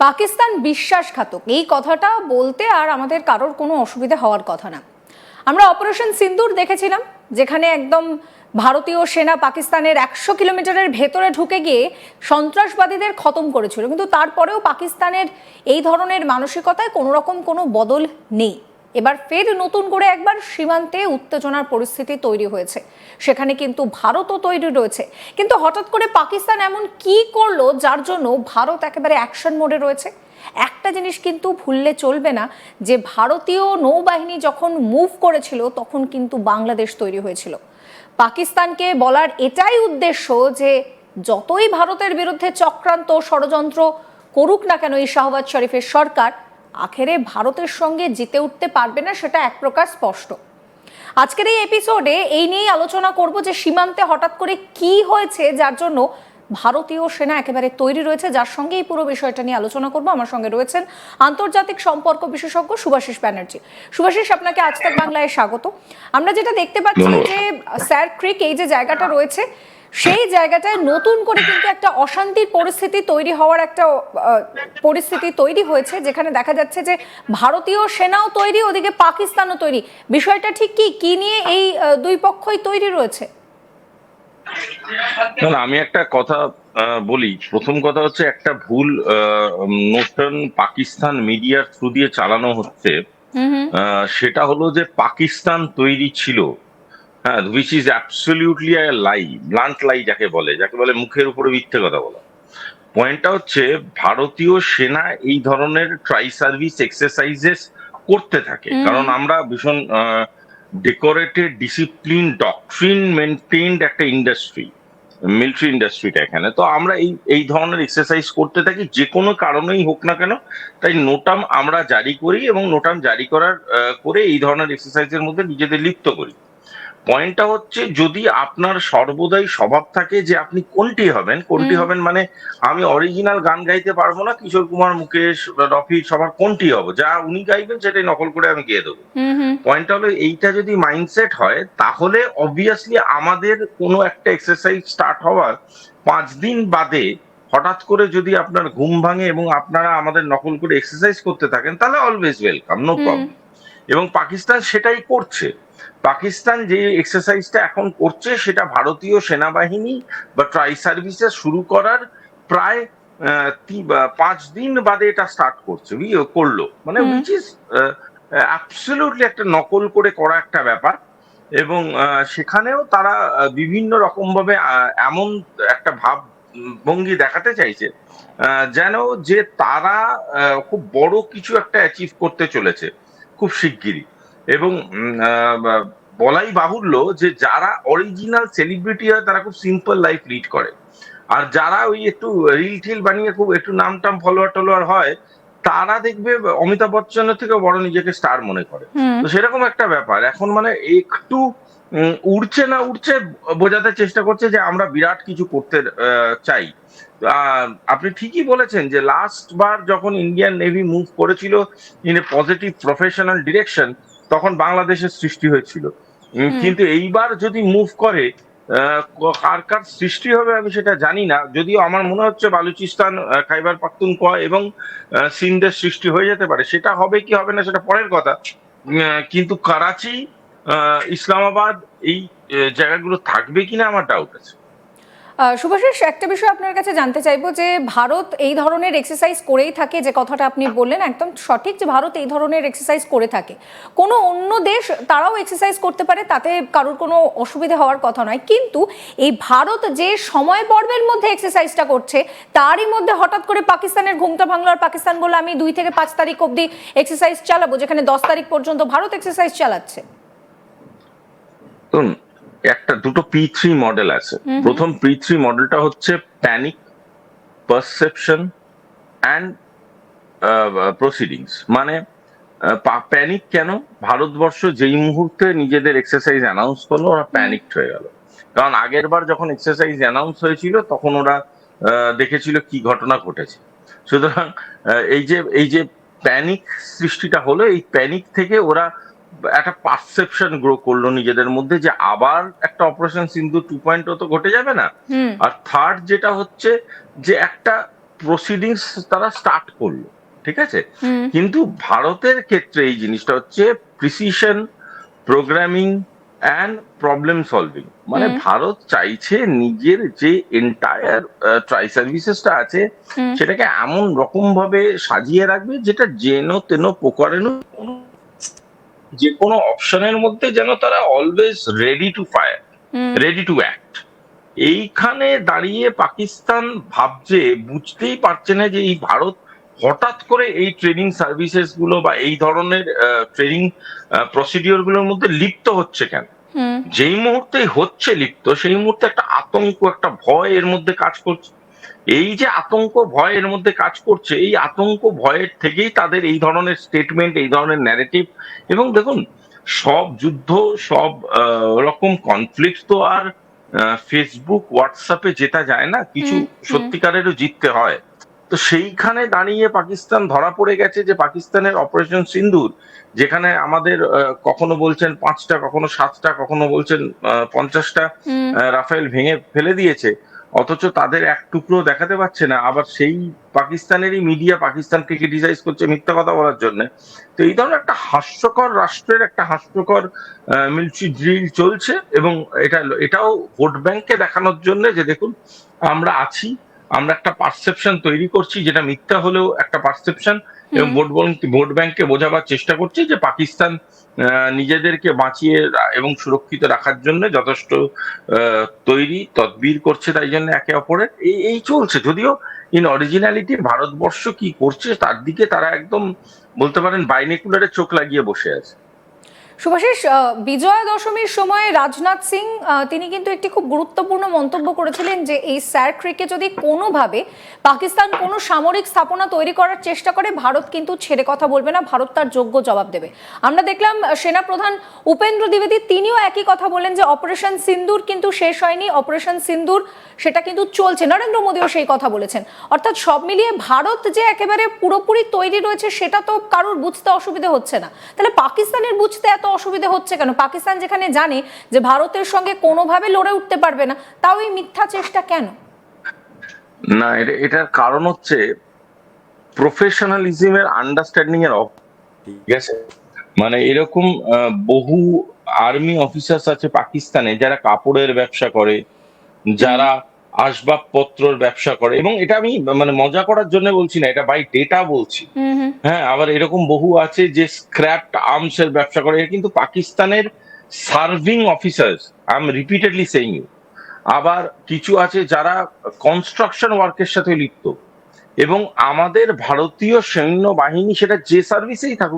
পাকিস্তান বিশ্বাসঘাতক। এই কথাটা বলতে আর আমাদের কারোর কোনো অসুবিধা হওয়ার কথা না। আমরা অপারেশন সিন্দুর দেখেছিলাম, যেখানে একদম ভারতীয় সেনা পাকিস্তানের একশো কিলোমিটারের ভেতরে ঢুকে গিয়ে সন্ত্রাসবাদীদের খতম করেছিল। কিন্তু তারপরেও পাকিস্তানের এই ধরনের মানসিকতায় কোনো রকম কোনো বদল নেই। এবার ফের নতুন করে একবার সীমান্তে উত্তেজনার পরিস্থিতি তৈরি হয়েছে। সেখানে কিন্তু ভারতও তৈরি রয়েছে। কিন্তু হঠাৎ করে পাকিস্তান এমন কি করল, যার জন্য ভারত একেবারে অ্যাকশন মোডে রয়েছে? একটা জিনিস কিন্তু ভুললে চলবে না, যে ভারতীয় নৌবাহিনী যখন মুভ করেছিল, তখন কিন্তু বাংলাদেশ তৈরি হয়েছিল। পাকিস্তানকে বলার এটাই উদ্দেশ্য যে, যতই ভারতের বিরুদ্ধে চক্রান্ত ষড়যন্ত্র করুক না কেন এই শাহবাজ শরীফের সরকার আখেরে ভারতের সঙ্গে জিতে উঠতে পারবে না সেটা এক প্রকার স্পষ্ট। আজকের এই এপিসোডে এই নিয়েই আলোচনা করব যে সীমান্তে হঠাৎ করে কি হয়েছে যার জন্য ভারতীয় সেনা একেবারে তৈরি রয়েছে। যার সঙ্গে এই পুরো বিষয়টা নিয়ে আলোচনা করব। আমার সঙ্গে রয়েছেন আন্তর্জাতিক সম্পর্ক বিশেষজ্ঞ সুভাষিস ব্যানার্জি। সুভাষিস আপনাকে আজ তাক বাংলায় স্বাগত। আমরা যেটা দেখতে পাচ্ছি যে স্যার ক্রিক এই যে জায়গাটা রয়েছে সেই জায়গাটায় নতুন করে কিন্তু একটা অশান্তির পরিস্থিতি তৈরি হওয়ার একটা পরিস্থিতি তৈরি হয়েছে যেখানে দেখা যাচ্ছে যে ভারতীয় সেনাও তৈরি ওদিকে পাকিস্তানও তৈরি। বিষয়টা ঠিক কি? কি নিয়ে এই দুই পক্ষই তৈরি রয়েছে? না আমি একটা কথা বলি। প্রথম কথা হচ্ছে একটা ভুল নতুন পাকিস্তান মিডিয়ার থ্রু দিয়ে চালানো হচ্ছে। সেটা হলো যে পাকিস্তান তৈরি ছিল। হ্যাঁ which is absolutely lie blunt lie যাকে বলে যাকে বলে মুখের উপরে মিথ্যে কথা বলা। পয়েন্টটা হচ্ছে ভারতীয় সেনা এই ধরনের ট্রাই সার্ভিস এক্সারসাইজেস করতে থাকে। কারণ আমরা ভীষণ ডেকোরেটেড ডিসিপ্লিন ডকট্রিন মেনটেইনড একটা ইন্ডাস্ট্রি মিলিটারি ইন্ডাস্ট্রিটা এখানে। তো আমরা এই এই ধরনের এক্সারসাইজ করতে থাকি যে কোনো কারণেই হোক না কেন। তাই নোটাম আমরা জারি করি এবং নোটাম জারি করার করে এই ধরনের এক্সারসাইজের মধ্যে নিজেদের লিপ্ত করি। পয়েন্টটা হচ্ছে যদি আপনার সর্বদাই স্বভাব থাকে যে আপনি কোনটি হবেন কোনটি হবেন মানে আমি অরিজিনাল গান গাইতে পারব না কিশোর কুমার মুকেশ রফি সবার কোনটি হব? যা উনি গাইবেন সেটাই নকল করে আমি গিয়ে দেবো। পয়েন্টটা হলো এইটা যদি মাইন্ডসেট হয় তাহলে অবভিয়াসলি আমাদের কোনো একটা এক্সারসাইজ স্টার্ট হওয়ার পাঁচ দিন বাদে হঠাৎ করে যদি আপনার ঘুম ভাঙে এবং আপনারা আমাদের নকল করে এক্সারসাইজ করতে থাকেন তাহলে অলওয়েজ ওয়েলকাম নো। প্রবলেম এবং পাকিস্তান সেটাই করছে। পাকিস্তান যে এক্সারসাইজটা এখন করছে সেটা ভারতীয় সেনাবাহিনী বা ট্রাই সার্ভিসেস শুরু করার প্রায় পাঁচ দিন বাদে এটা স্টার্ট করছে। করল। মানে। উইচ ইজ অ্যাবসলিউটলি একটা নকল করে করা একটা ব্যাপার। এবং সেখানেও তারা বিভিন্ন রকম ভাবে এমন একটা ভাব ভঙ্গি দেখাতে চাইছে যেন যে তারা খুব বড় কিছু একটা অ্যাচিভ করতে চলেছে। খুব শিগগিরই। এবং বলাই বাহুল্য যে যারা অরিজিনাল সেলিব্রিটি হয় তারা খুব সিম্পল লাইফ লিড করে। আর যারা ওই একটু রিল ঠিল বানিয়ে খুব একটু নাম টাম ফলোয়ার টলোয়ার হয় তারা দেখবে অমিতাভ বচ্চনের থেকে বড় নিজেকে স্টার মনে করে। তো সেরকম একটা ব্যাপার। এখন মানে একটু উড়ছে না উড়ছে বোঝাতে চেষ্টা করছে যে আমরা বিরাট কিছু করতে চাই। আপনি ঠিকই বলেছেন যে লাস্ট বার যখন ইন্ডিয়ান নেভি মুভ করেছিল in a positive professional direction তখন বাংলাদেশের সৃষ্টি হয়েছিল। কিন্তু এইবার যদি মুভ করে আহ, কার কার সৃষ্টি হবে আমি সেটা জানি না। যদিও আমার মনে হচ্ছে বালুচিস্তান খাইবার পাখতুনখোয়া এবং সিন্ধের সৃষ্টি হয়ে যেতে পারে। সেটা হবে কি হবে না সেটা পরের কথা। কিন্তু করাচি ইসলামাবাদ এই জায়গাগুলো থাকবে কিনা আমার ডাউট আছে। আহ, একটা বিষয় আপনার কাছে জানতে চাইব যে ভারত এই ধরনের এক্সারসাইজ করেই থাকে যে কথাটা আপনি বললেন একদম সঠিক যে ভারত এই ধরনের এক্সারসাইজ করে থাকে। কোনো অন্য দেশ তারাও এক্সারসাইজ করতে পারে তাতে কারোর কোনো অসুবিধা হওয়ার কথা নয়। কিন্তু এই ভারত যে সময় পর্বের মধ্যে এক্সারসাইজটা করছে তারই মধ্যে হঠাৎ করে পাকিস্তানের ঘুমটা ভাঙলো আর পাকিস্তান বলে আমি দুই থেকে পাঁচ তারিখ অবধি এক্সারসাইজ চালাবো যেখানে দশ তারিখ পর্যন্ত ভারত এক্সারসাইজ চালাচ্ছে। তো একটা দুটো পি থ্রি মডেল আছে। প্রথম পি থ্রি মডেলটা হচ্ছে প্যানিক পারসেপশন অ্যান্ড প্রসিডিংস মানে প্যানিক কেন? ভারতবর্ষ যেই মুহূর্তে নিজেদের এক্সারসাইজ অ্যানাউন্স করল ওরা প্যানিকড হয়ে গেল। কারণ আগের বার যখন এক্সারসাইজ অ্যানাউন্স হয়েছিল তখন ওরা দেখেছিল কি ঘটনা ঘটেছে। সুতরাং এই যে এই যে প্যানিক সৃষ্টিটা হলো এই প্যানিক থেকে ওরা একটা পারসেপশন গ্রো করল নিজেদের মধ্যে যে আবার একটা অপারেশন সিন্ধু টু পয়েন্ট তো ঘটে যাবে না। আর থার্ড যেটা হচ্ছে যে একটা প্রসিডিংস তারা স্টার্ট করল ঠিক আছে? কিন্তু ভারতের ক্ষেত্রে এই জিনিসটা হচ্ছে precision programming and problem solving মানে ভারত চাইছে নিজের যে এন্টায়ার ট্রাই সার্ভিসেসটা আছে সেটাকে এমন রকম ভাবে সাজিয়ে রাখবে যেটা যেন তেন পোকারেন যে কোনো অপশনের মধ্যে যেন তারা always ready to fire ready to act এইখানে দাঁড়িয়ে পাকিস্তান ভাবছে বুঝতেই পারছে না যে এই ভারত হঠাৎ করে এই ট্রেনিং সার্ভিসেসগুলো বা এই ধরনের ট্রেনিং প্রসিডিওরগুলোর মধ্যে লিপ্ত হচ্ছে কেন? যেই মুহূর্তে হচ্ছে লিপ্ত সেই মুহূর্তে একটা আতঙ্ক একটা ভয় এর মধ্যে কাজ করছে। এই যে আতঙ্ক ভয় এর মধ্যে কাজ করছে এই আতঙ্ক ভয়ের থেকেই তাদের এই ধরনের স্টেটমেন্ট এই ধরনের ন্যারেটিভ এবং দেখুন সব যুদ্ধ সব রকম কনফ্লিক্ট তো আর ফেসবুক হোয়াটসঅ্যাপে জেতা যায় না কিছু। সত্যিকারেরও জিততে হয়। তো সেইখানে দাঁড়িয়ে পাকিস্তান ধরা পড়ে গেছে যে পাকিস্তানের অপারেশন সিন্ধুর যেখানে আমাদের কখনো বলছেন পাঁচটা কখনো সাতটা কখনো বলছেন পঞ্চাশটা রাফেল ভেঙে ফেলে দিয়েছে। অথচ তাদের এক টুকরো দেখাতে পারছে না। আবার সেই পাকিস্তানেরই মিডিয়া পাকিস্তানকে ক্রিটিসাইজ করছে মিথ্যা কথা বলার জন্য। তো এই ধরনের একটা হাস্যকর রাষ্ট্রের একটা হাস্যকর মিলিটারি ড্রিল চলছে এবং এটা, এটাও ভোট ব্যাংককে দেখানোর জন্য যে দেখুন, আমরা আছি আমরা একটা পারসেপশন তৈরি করছি যেটা মিথ্যা হলেও একটা পারসেপশন এবং ভোট ভোট ব্যাংককে বোঝাবার চেষ্টা করছি যে পাকিস্তান নিজেদেরকে বাঁচিয়ে এবং সুরক্ষিত রাখার জন্য যথেষ্ট আহ, তৈরি তদবির করছে তাই জন্য একে অপরের। এই এই চলছে। যদিও ইন অরিজিনালিটি ভারতবর্ষ কি করছে তার দিকে তারা একদম বলতে পারেন বাইনেকুলারে চোখ লাগিয়ে বসে আছে। আহ, বিজয়া দশমীর সময় রাজনাথ সিং তিনি কিন্তু একটি খুব গুরুত্বপূর্ণ মন্তব্য করেছিলেন যে এই স্যার স্যারক্রিকে যদি কোনোভাবে পাকিস্তান কোনো সামরিক স্থাপনা তৈরি করার চেষ্টা করে ভারত কিন্তু ছেড়ে কথা বলবে না ভারত তার যোগ্য জবাব দেবে। আমরা দেখলাম সেনাপ্রধান উপেন্দ্র দ্বিবেদী তিনিও একই কথা বলেন যে অপারেশন সিন্দুর কিন্তু শেষ হয়নি অপারেশন সিন্দুর সেটা কিন্তু চলছে। নরেন্দ্র মোদীও সেই কথা বলেছেন। অর্থাৎ সব মিলিয়ে ভারত যে একেবারে পুরোপুরি তৈরি রয়েছে সেটা তো কারোর বুঝতে অসুবিধা হচ্ছে না। তাহলে পাকিস্তানের বুঝতে এত অসুবিধা হচ্ছে কেন? পাকিস্তান যেখানে জানে যে ভারতের সঙ্গে কোনোভাবে লড়ে উঠতে পারবে না, তাও এই মিথ্যা চেষ্টা কেন? না, এটা- এটার কারণ হচ্ছে প্রফেশনালিজমের আন্ডারস্ট্যান্ডিং এর অভাব। ঠিক আছে? মানে এরকম বহু আর্মি অফিসার্স আছে পাকিস্তানে যারা কাপড়ের ব্যবসা করে, যারা আসবাবপত্রর ব্যবসা করে এবং এটা আমি মানে মজা করার জন্য বলছি না এটা বাই ডেটা বলছি। হ্যাঁ আবার এরকম বহু আছে যে স্ক্র্যাপ আর্মস এর ব্যবসা করে কিন্তু পাকিস্তানের serving officers I am repeatedly saying you আবার কিছু আছে যারা কনস্ট্রাকশন ওয়ার্কের সাথে লিপ্ত। এবং আমাদের ভারতীয় সৈন্য বাহিনী সেটা যে সার্ভিসেই থাকুক